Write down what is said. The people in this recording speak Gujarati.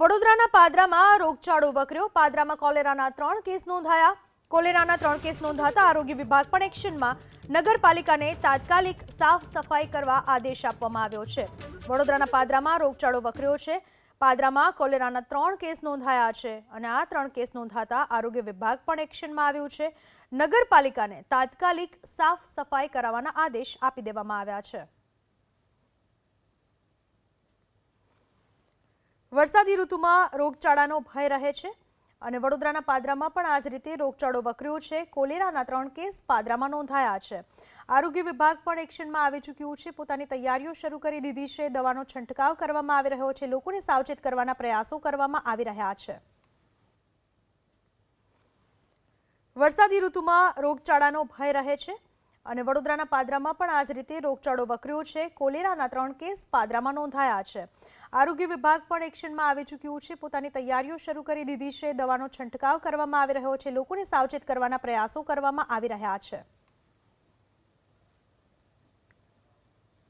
વડોદરાના પાદરામાં રોગચાળો વકર્યો. પાદરામાં કોલેરાના ત્રણ કેસ નોંધાયા. કોલેરાના ત્રણ કેસ નોંધાતા આરોગ્ય વિભાગ પણ એક્શનમાં. નગરપાલિકાને તાત્કાલિક સાફ સફાઈ કરવા આદેશ આપવામાં આવ્યો છે. વડોદરાના પાદરામાં રોગચાળો વકર્યો છે. પાદરામાં કોલેરાના ત્રણ કેસ નોંધાયા છે અને આ ત્રણ કેસ નોંધાતા આરોગ્ય વિભાગ પણ એક્શનમાં આવ્યું છે. નગરપાલિકાને તાત્કાલિક સાફ સફાઈ કરાવવાના આદેશ આપી દેવામાં આવ્યા છે. વરસાદી ઋતુમાં રોગચાળાનો ભય રહે છે અને વડોદરાના પાદરામાં પણ આ જ રીતે રોગચાળો વકર્યો છે. કોલેરાના ત્રણ કેસ પાદરામાં નોંધાયા છે. આરોગ્ય વિભાગ પણ એક્શનમાં આવી ચૂક્યું છે. પોતાની તૈયારીઓ શરૂ કરી દીધી છે. દવાનો છંટકાવ કરવામાં આવી રહ્યો છે. લોકોને સાવચેત કરવાના પ્રયાસો કરવામાં આવી રહ્યા છે. વરસાદી ઋતુમાં રોગચાળાનો ભય રહે છે. અને વડોદરાના પાદરામાં પણ આ જ રીતે રોગચાળો વકર્યો છે. કોલેરાના ત્રણ કેસ પાદરામાં નોંધાયા છે. આરોગ્ય વિભાગ પણ એક્શનમાં આવી ચૂક્યું છે. પોતાની તૈયારીઓ શરૂ કરી દીધી છે. દવાનો છંટકાવ કરવામાં આવી રહ્યો છે. લોકોને સાવચેત કરવાના પ્રયાસો કરવામાં આવી રહ્યા છે.